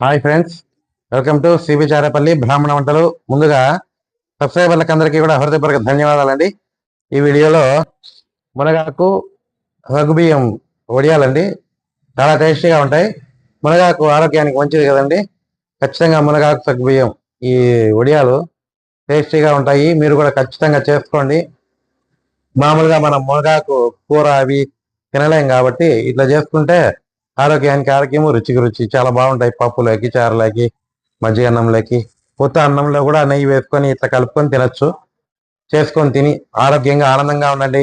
Hi friends welcome to CB Charepalli బ్రాహ్మణ వంటలు ముందుగా సబ్స్క్రైబర్లకు అందరికీ కూడా హృదయపూర్వక ధన్యవాదాలండి. ఈ వీడియోలో మునగాకు రఘుబియ్యం వడియాలండి. చాలా టేస్టీగా ఉంటాయి. మునగాకు ఆరోగ్యానికి మంచిది కదండి. ఖచ్చితంగా మునగాకు సగ్గుబియ్యం ఈ వడియాలు టేస్టీగా ఉంటాయి. మీరు కూడా ఖచ్చితంగా చేసుకోండి. మామూలుగా మనం మునగాకు కూర అవి తినలేం కాబట్టి ఇట్లా చేసుకుంటే ఆరోగ్యానికి ఆరోగ్యము రుచికి రుచి చాలా బాగుంటాయి. పప్పులోకి చారులోకి మజ్జిగ అన్నంలోకి కొత్త అన్నంలో కూడా నెయ్యి వేసుకొని ఇట్లా కలుపుకొని తినొచ్చు. చేసుకొని తిని ఆరోగ్యంగా ఆనందంగా ఉండండి.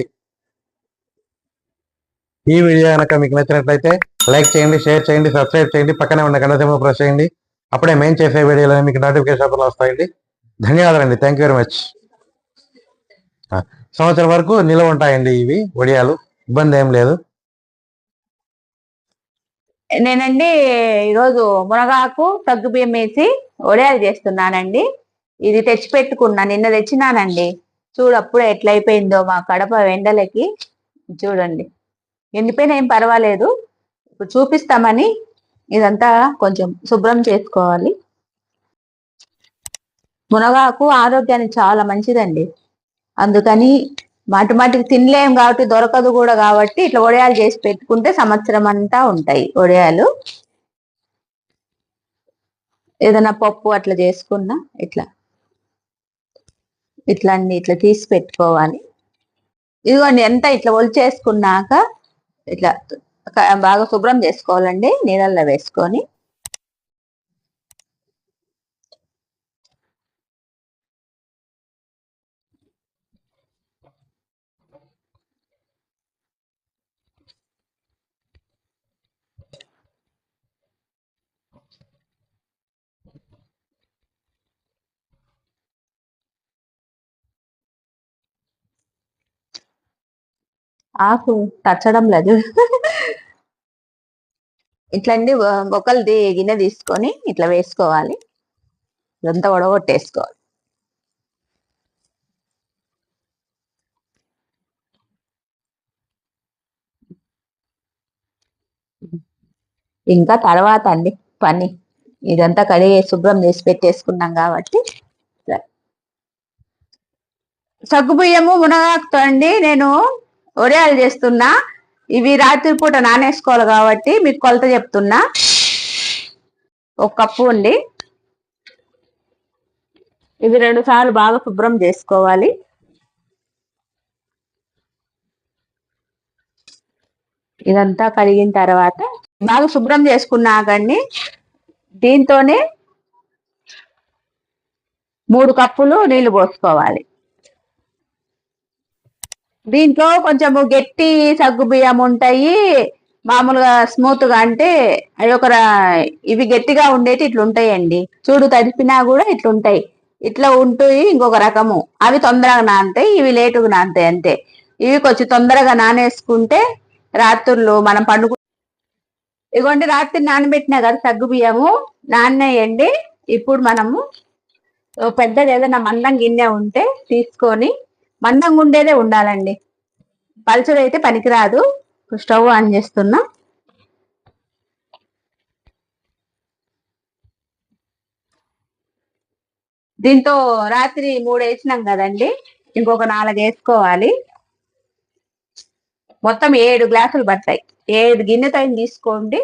ఈ వీడియో కనుక మీకు నచ్చినట్లయితే లైక్ చేయండి షేర్ చేయండి సబ్స్క్రైబ్ చేయండి పక్కనే ఉన్న గంట ప్రెస్ చేయండి. అప్పుడే మేము చేసే వీడియోలో మీకు నోటిఫికేషన్ వస్తాయండి. ధన్యవాదాలండి. థ్యాంక్ యూ వెరీ మచ్ సంవత్సరం వరకు నిల్వ ఉంటాయండి ఇవి వడియాలు ఇబ్బంది ఏం లేదు. నేనండి ఈరోజు మునగాకు సగ్గు బియ్యం వేసి వడియాలు చేస్తున్నానండి. ఇది తెచ్చి పెట్టుకున్నా నిన్న తెచ్చినానండి. చూడు అప్పుడే ఎట్లయిపోయిందో మా కడప వెండలకి. చూడండి. ఎండిపోయినా ఏం పర్వాలేదు. ఇప్పుడు చూపిస్తామని ఇదంతా కొంచెం శుభ్రం చేసుకోవాలి. మునగాకు ఆరోగ్యానికి చాలా మంచిదండి. అందుకని మాటి మాటికి తినలేం కాబట్టి దొరకదు కూడా కాబట్టి ఇట్లా వడియాలు చేసి పెట్టుకుంటే సంవత్సరం అంతా ఉంటాయి వడియాలు ఏదైనా పప్పు అట్లా చేసుకున్నా ఇట్లా. ఇట్లా అన్ని ఇట్లా తీసి పెట్టుకోవాలి. ఇదిగోండి ఎంత ఇట్లా ఒలిచేసుకున్నాక ఇట్లా బాగా శుభ్రం చేసుకోవాలండి నీళ్ళల్లో వేసుకొని. ఆకు తచ్చడం లేదు. ఇట్లా అండి ఒకరిది గిన్నె తీసుకొని ఇట్లా వేసుకోవాలి. ఇదంతా వడగొట్టేసుకోవాలి. ఇంకా తర్వాత అండి పని. ఇదంతా కడిగి శుభ్రం చేసి పెట్టేసుకున్నాం కాబట్టి. సగ్గుబియ్యము మునగాకుతో అండి నేను ఒడియాలు చేస్తున్నా. ఇవి రాత్రిపూట నానేసుకోవాలి కాబట్టి మీకు కొలత చెప్తున్నా. ఒక కప్పు ఉంది ఇవి రెండు సార్లు బాగా శుభ్రం చేసుకోవాలి. ఇదంతా కడిగిన తర్వాత బాగా శుభ్రం చేసుకున్నాకండి దీంతోనే మూడు కప్పులు నీళ్ళు పోసుకోవాలి. దీంట్లో కొంచెము గట్టి సగ్గు బియ్యం ఉంటాయి. మామూలుగా స్మూత్గా అంటే అవి ఒక ఇవి గట్టిగా ఉండేటి ఇట్లుంటాయండి చూడు తడిపినా కూడా ఇట్లుంటాయి ఇట్లా ఉంటాయి ఇంకొక రకము. అవి తొందరగా నానతాయి ఇవి లేటుగా నానతాయి అంతే. ఇవి కొంచెం తొందరగా నానేసుకుంటే రాత్రులు మనం పండుకు ఇగోండి రాత్రి నానబెట్టినా కదా సగ్గు బియ్యము. నానేయండి ఇప్పుడు మనము పెద్దది ఏదైనా మందం గిన్నె ఉంటే తీసుకొని మందంగా ఉండేదే ఉండాలండి. పల్చర్ అయితే పనికిరాదు. స్టవ్ ఆన్ చేస్తున్నా. దీంతో రాత్రి మూడు వేసినాం కదండి. ఇంకొక నాలుగు వేసుకోవాలి. మొత్తం ఏడు గ్లాసులు పడతాయి. ఏడు గిన్నెతో తీసుకోండి.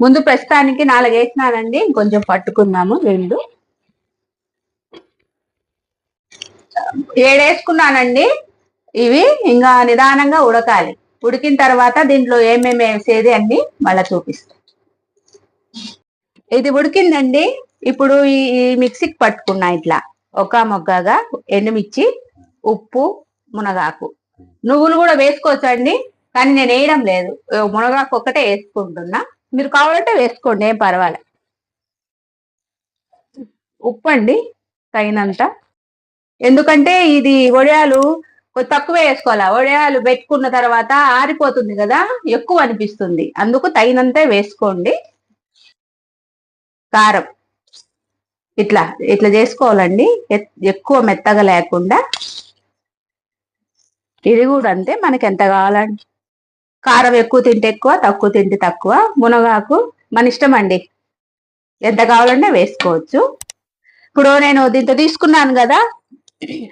ముందు ప్రస్తుతానికి నాలుగు వేసినానండి. ఇంకొంచెం పట్టుకున్నాము రెండు. ఏడు వేసుకున్నానండి. ఇవి ఇంకా నిదానంగా ఉడకాలి. ఉడికిన తర్వాత దీంట్లో ఏమేమి వేసేది అన్ని మళ్ళీ చూపిస్తాం. ఇది ఉడికిందండి. ఇప్పుడు ఈ ఈ మిక్సీకి పట్టుకున్నా ఇట్లా. ఒక మొగ్గగా ఎండుమిర్చి ఉప్పు మునగాకు. నువ్వులు కూడా వేసుకోవచ్చండి కానీ నేను వేయడం లేదు. మునగాకు ఒక్కటే వేసుకుంటున్నా. మీరు కావాలంటే వేసుకోండి ఏం పర్వాలే. ఉప్పు అండి తగినంత. ఎందుకంటే ఇది వడియాలు కొద్ది తక్కువ వేసుకోవాలా? వడియాలు పెట్టుకున్న తర్వాత ఆరిపోతుంది కదా ఎక్కువ అనిపిస్తుంది. అందుకు తగినంతే వేసుకోండి. కారం. ఇట్లా ఇట్లా చేసుకోవాలండి. ఎక్కువ మెత్తగా లేకుండా. ఇది కూడా అంతే. మనకి ఎంత కావాలండి కారం ఎక్కువ తింటే ఎక్కువ తక్కువ తింటే తక్కువ. మునగాకు మన ఇష్టం అండి. ఎంత కావాలంటే వేసుకోవచ్చు. ఇప్పుడు నేను దీంతో తీసుకున్నాను కదా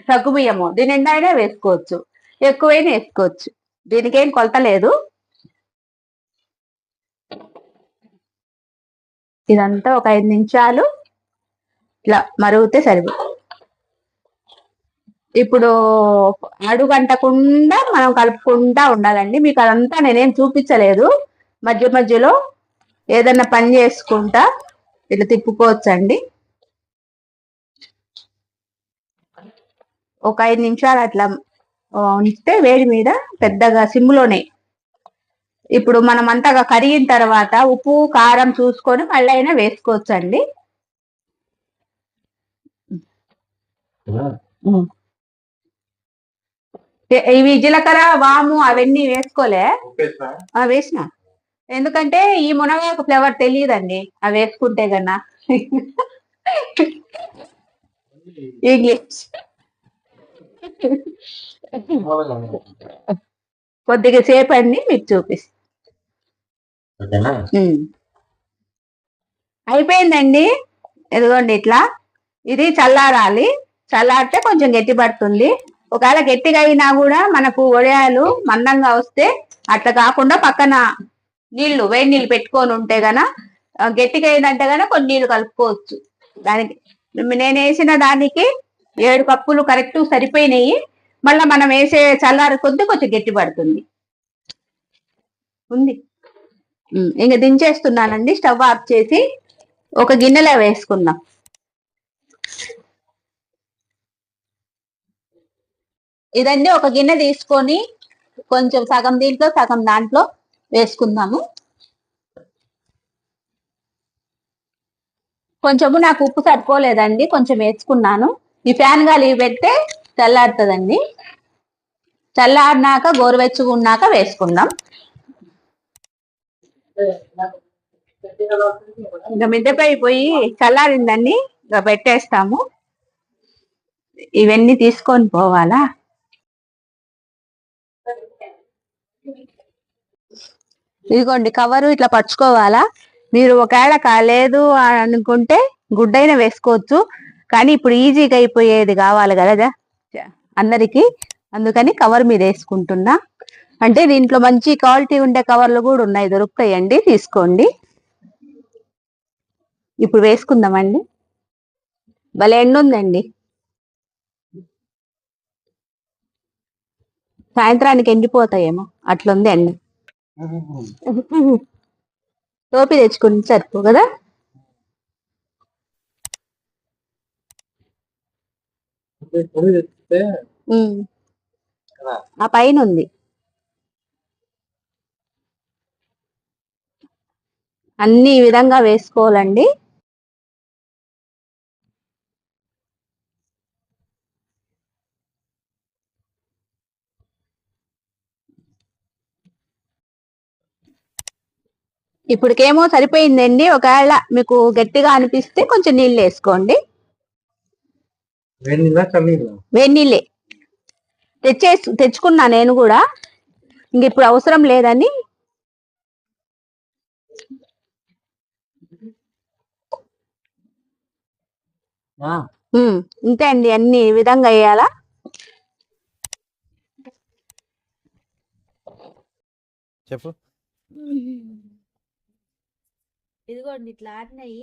సగ్గు బియ్యము. దీని నిండా వేసుకోవచ్చు. ఎక్కువైనా వేసుకోవచ్చు. దీనికేం కొలత లేదు. ఇదంతా ఒక ఐదు నిమిషాలు. ఇట్లా మరుగుతే సరిపోతుంది ఇప్పుడు అడుగంటకుండా మనం కలుపుకుంటా ఉండాలండి. మీకు అదంతా నేనేం చూపించలేదు. మధ్య మధ్యలో ఏదన్నా పని చేసుకుంటా ఇట్లా తిప్పుకోవచ్చండి. ఒక ఐదు నిమిషాలు అట్లా ఉంచితే వేడి మీద పెద్దగా సిమ్లోనే. ఇప్పుడు మనం అంతగా కరిగిన తర్వాత ఉప్పు కారం చూసుకొని మళ్ళీ అయినా వేసుకోవచ్చండి. ఇవి జీలకర్ర వాము అవన్నీ వేసుకోలే. వేసిన. ఎందుకంటే ఈ మునగాకు ఫ్లేవర్ తెలియదండి. అవి వేసుకుంటే కన్నా. ఇంగ్లీష్. కొద్దిగా సేపు అండి మీకు ఉమ్. అయిపోయిందండి. ఇదిగోండి ఇట్లా. ఇది చల్లారాలి. చల్లారితే కొంచెం గట్టి పడుతుంది ఒకవేళ గట్టిగా అయినా కూడా మనకు వడియాలు మందంగా వస్తే అట్లా కాకుండా పక్కన నీళ్ళు వేడి నీళ్ళు పెట్టుకొని ఉంటే గన గట్టిగా అయిందంటే గన కొన్ని నీళ్ళు కలుపుకోవచ్చు. దానికి నేను వేసిన దానికి ఏడు కప్పులు కరెక్ట్ సరిపోయినాయి. మళ్ళీ మనం వేసే చల్లారి కొద్ది కొంచెం గట్టి పడుతుంది. ఉంది. ఇంకా దించేస్తున్నానండి. స్టవ్ ఆఫ్ చేసి ఒక గిన్నెలో వేసుకుందాం. ఇదండి ఒక గిన్నె తీసుకొని కొంచెం సగం దీంట్లో సగం దాంట్లో వేసుకుందాము. కొంచెము నాకు ఉప్పు సరిపోలేదండి కొంచెం వేసుకున్నాను. ఈ ఫ్యాన్ గాలి పెడితే చల్లారుతుందండి. చల్లారినాక గోరువెచ్చగా ఉన్నాక వేసుకుందాం. ఇంకా మిద్దెపై పోయి చల్లారిందండి ఇంకా పెట్టేస్తాము. ఇవన్నీ తీసుకొని పోవాలా? ఇదిగోండి కవరు ఇట్లా పరుచుకోవాలా మీరు ఒకవేళ కాలేదు అనుకుంటే గుడ్డైనా వేసుకోవచ్చు. కానీ ఇప్పుడు ఈజీగా అయిపోయేది కావాలి కదా అందరికి. అందుకని కవర్ మీద వేసుకుంటున్నా. అంటే దీంట్లో మంచి క్వాలిటీ ఉండే కవర్లు కూడా ఉన్నాయి దొరుకుతాయండి. తీసుకోండి. ఇప్పుడు వేసుకుందామండి. భలే ఎండు ఉందండి. సాయంత్రానికి ఎండిపోతాయేమో. అట్లుంది ఎండ. టోపీ తెచ్చుకుని సరిపో కదా. ఆ పైన ఉంది. అన్ని విధంగా వేసుకోవాలండి. ఇప్పటికేమో సరిపోయిందండి. ఒకవేళ మీకు గట్టిగా అనిపిస్తే కొంచెం నీళ్ళు వేసుకోండి. వేడిలా చల్లీలా వేడి నీళ్ళే తెచ్చే తెచ్చుకున్నా నేను కూడా. ఇంక ఇప్పుడు అవసరం లేదని. ఇంతే అండి. అన్ని ఈ విధంగా వేయాలా? చెప్పు. ఇదిగోండి ఇట్లా ఆడినాయి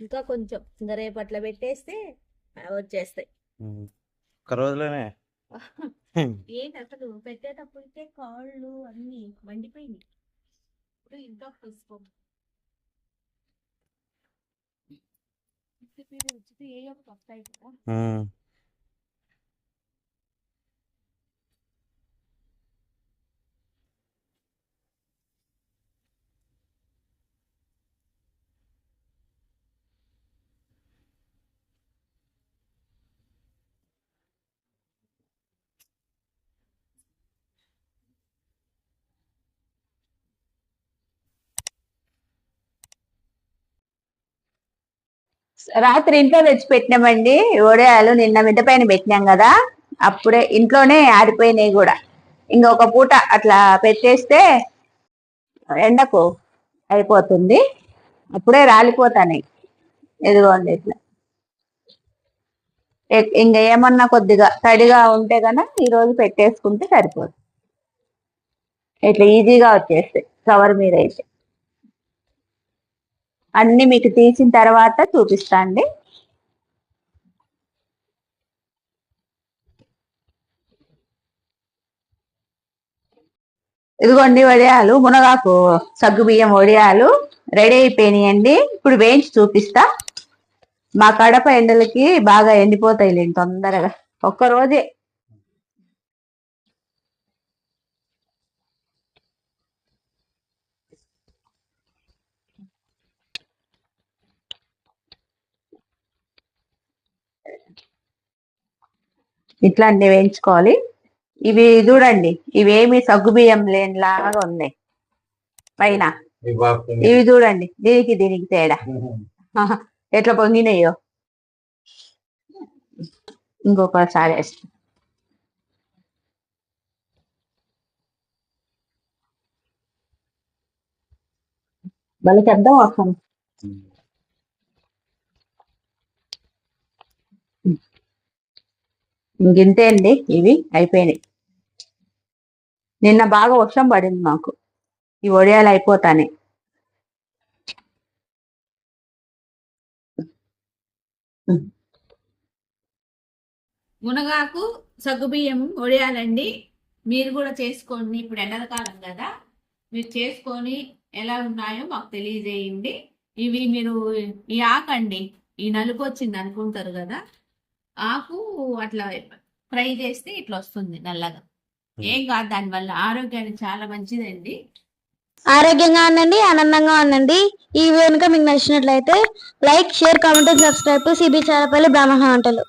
ఇంకా కొంచెం ఇంకా రేపు అట్లా పెట్టేస్తే వచ్చేస్తాయి. ఒక రోజులోనే? ఏంటి అసలు పెట్టేటప్పటికే కాళ్ళు అన్ని మండిపోయినాయి. ఇప్పుడు ఇంకా ఉచిత ఏ వస్తాయి కదా రాత్రి ఇంట్లో తెచ్చి పెట్టినామండి ఒడియాలు నిన్న మిద్ద పైన పెట్టినాం కదా అప్పుడే ఇంట్లోనే ఆరిపోయినాయి కూడా. ఇంకొక పూట అట్లా పెట్టేస్తే ఎండకు అయిపోతుంది. అప్పుడే రాలిపోతాయి ఎదుగోండి ఇట్లా. ఇంకా ఏమన్నా కొద్దిగా తడిగా ఉంటే కనుక ఈరోజు పెట్టేసుకుంటే సరిపోతుంది ఇట్లా ఈజీగా వచ్చేస్తాయి కవర్ మీద అయితే. అన్ని మీకు తీసిన తర్వాత చూపిస్తా అండి. ఇదిగోండి వడియాలు మునగాకు సగ్గు బియ్యం వడియాలు రెడీ అయిపోయినాయండి. ఇప్పుడు వేయించి చూపిస్తా. మా కడప ఎండలకి బాగా ఎండిపోతాయి లేండి తొందరగా. ఒక్క రోజే ఇట్లా అన్ని వేయించుకోవాలి. ఇవి చూడండి ఇవేమి సగ్గు బియ్యం లేని లాగా ఉన్నాయి. పైన. ఇవి చూడండి దీనికి దీనికి తేడా. ఎట్లా పొంగినాయో. ఇంకొకసారి వేస్తా. వాళ్ళకి అర్థం వస్తుంది. ఇంకింతే అండి ఇవి అయిపోయినాయి. నిన్న బాగా వర్షం పడింది మాకు. ఈ వడియాలు అయిపోతానే. మునగాకు సగ్గుబియ్యం వడియాలండి మీరు కూడా చేసుకోండి ఇప్పుడు ఎండాకాలం కదా. మీరు చేసుకొని ఎలా ఉన్నాయో మాకు తెలియజేయండి. ఇవి మీరు ఈ ఆకండి ఈ నలుపు వచ్చింది అనుకుంటారు కదా. ఆకు అట్లా ఫ్రై చేస్తే ఇట్లా వస్తుంది నల్లగా. ఏం కాదు దానివల్ల ఆరోగ్యానికి చాలా మంచిదండి. ఆరోగ్యంగా ఉండండి ఆనందంగా ఉండండి. ఈ వీడియో కనుక మీకు నచ్చినట్లయితే like share comment subscribe CB Charapalli బ్రాహ్మణ వంటలు